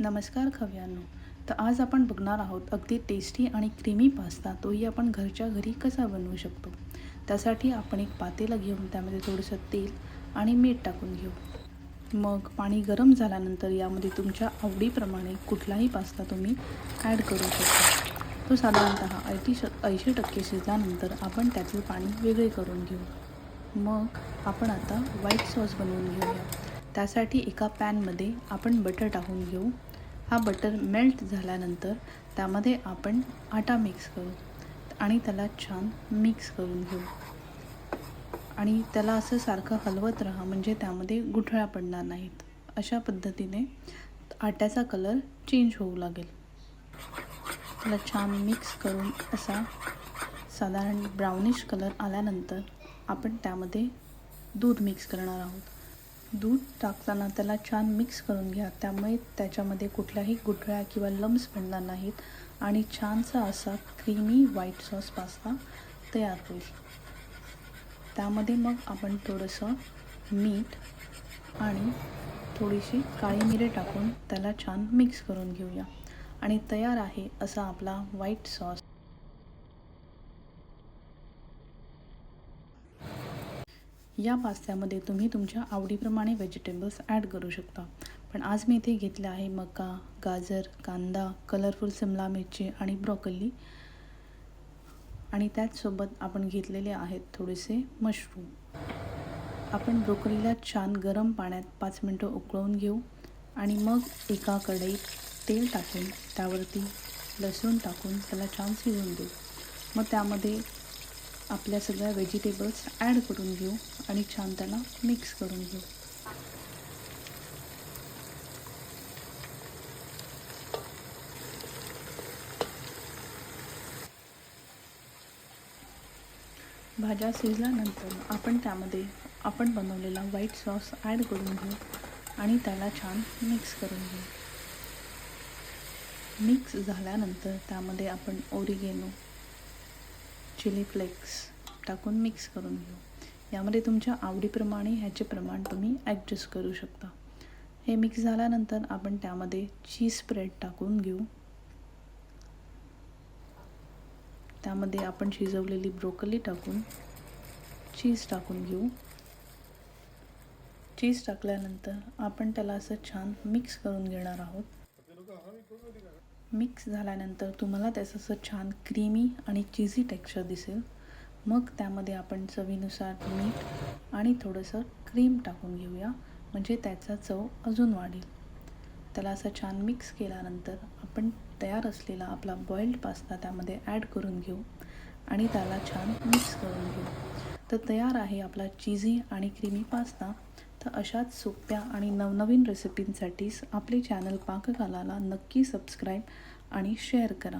नमस्कार खव्यांनो. तर आज आपण बघणार आहोत अगदी टेस्टी आणि क्रीमी पास्ता तोही आपण घरच्या घरी कसा बनवू शकतो? त्यासाठी आपण एक पातेला घेऊन त्यामध्ये थोडंसं तेल आणि मीठ टाकून घेऊ. मग पाणी गरम झाल्यानंतर यामध्ये तुमच्या आवडीप्रमाणे कुठलाही पास्ता तुम्ही ॲड करू शकता. तो साधारणतः ऐंशी श ऐंशी टक्के शिजल्यानंतर आपण त्यातील पाणी वेगळे करून घेऊ. मग आपण आता व्हाईट सॉस बनवून घेऊया. त्यासाठी एका पॅनमध्ये आपण बटर टाकून घेऊ. हा बटर मेल्ट झाल्यानंतर त्यामध्ये आपण आटा मिक्स करू आणि त्याला छान मिक्स करून घेऊ. आणि त्याला असं सारखं हलवत राहा म्हणजे त्यामध्ये गुठळ्या पडणार नाहीत. अशा पद्धतीने आट्याचा कलर चेंज होऊ लागेल. त्याला छान मिक्स करून असा साधारण ब्राउनिश कलर आल्यानंतर आपण त्यामध्ये दूध मिक्स करणार आहोत. दूध टाकताना त्याला छान मिक्स करून घ्या. त्यामुळे त्याच्यामध्ये कुठल्याही गुठळ्या किंवा लम्स पडणार नाहीत आणि छानसा असा क्रीमी व्हाईट सॉस पास्ता तयार होईल. त्यामध्ये मग आपण थोडंसं मीठ आणि थोडीशी काळी मिरे टाकून त्याला छान मिक्स करून घेऊया. आणि तयार आहे असा आपला व्हाईट सॉस या पास्त्यामध्ये तुम्ही तुमच्या आवडीप्रमाणे व्हेजिटेबल्स ॲड करू शकता. पण आज मी इथे घेतले आहे मका गाजर कांदा कलरफुल सिमला मिरची आणि ब्रॉकली आणि त्याचसोबत आपण घेतलेले आहेत थोडेसे मशरूम आपण ब्रोकलीला छान गरम पाण्यात पाच मिनटं उकळवून घेऊ आणि मग एका कढईत तेल टाकून त्यावरती लसूण टाकून त्याला छान शिजवून देऊ. मग त्यामध्ये आपल्या सगळ्या व्हेजिटेबल्स ॲड करून घेऊ आणि छान त्याला मिक्स करून घेऊ. भाज्या शिजल्यानंतर आपण त्यामध्ये आपण बनवलेला व्हाईट सॉस ॲड करून घेऊ आणि त्याला छान मिक्स करून घेऊ. मिक्स झाल्यानंतर त्यामध्ये आपण ओरिगेनो चिली फ्लेक्स टाकून मिक्स करून घेऊ. यामध्ये तुमच्या आवडीप्रमाणे ह्याचे प्रमाण तुम्ही ॲडजस्ट करू शकता. हे मिक्स झाल्यानंतर आपण त्यामध्ये चीज स्प्रेड टाकून घेऊ. त्यामध्ये आपण शिजवलेली ब्रोकली टाकून चीज टाकून घेऊ. चीज टाकल्यानंतर आपण त्याला असं छान मिक्स करून घेणार आहोत. मिक्स झाल्यानंतर तुम्हाला त्याचं असं छान क्रीमी आणि चिझी टेक्स्चर दिसेल. मग त्यामध्ये आपण चवीनुसार मीठ आणि थोडंसं क्रीम टाकून घेऊया. म्हणजे त्याचा चव अजून वाढेल. त्याला असं छान मिक्स केल्यानंतर आपण तयार असलेला आपला बॉइल्ड पास्ता त्यामध्ये ॲड करून घेऊ आणि त्याला छान मिक्स करून घेऊ. तर तयार आहे आपला चीझी आणि क्रीमी पास्ता अशाच सोप्या आणि नवनवीन रेसिपींसाठीच आपले चॅनल पाककलाला नक्की सबस्क्राईब आणि शेअर करा.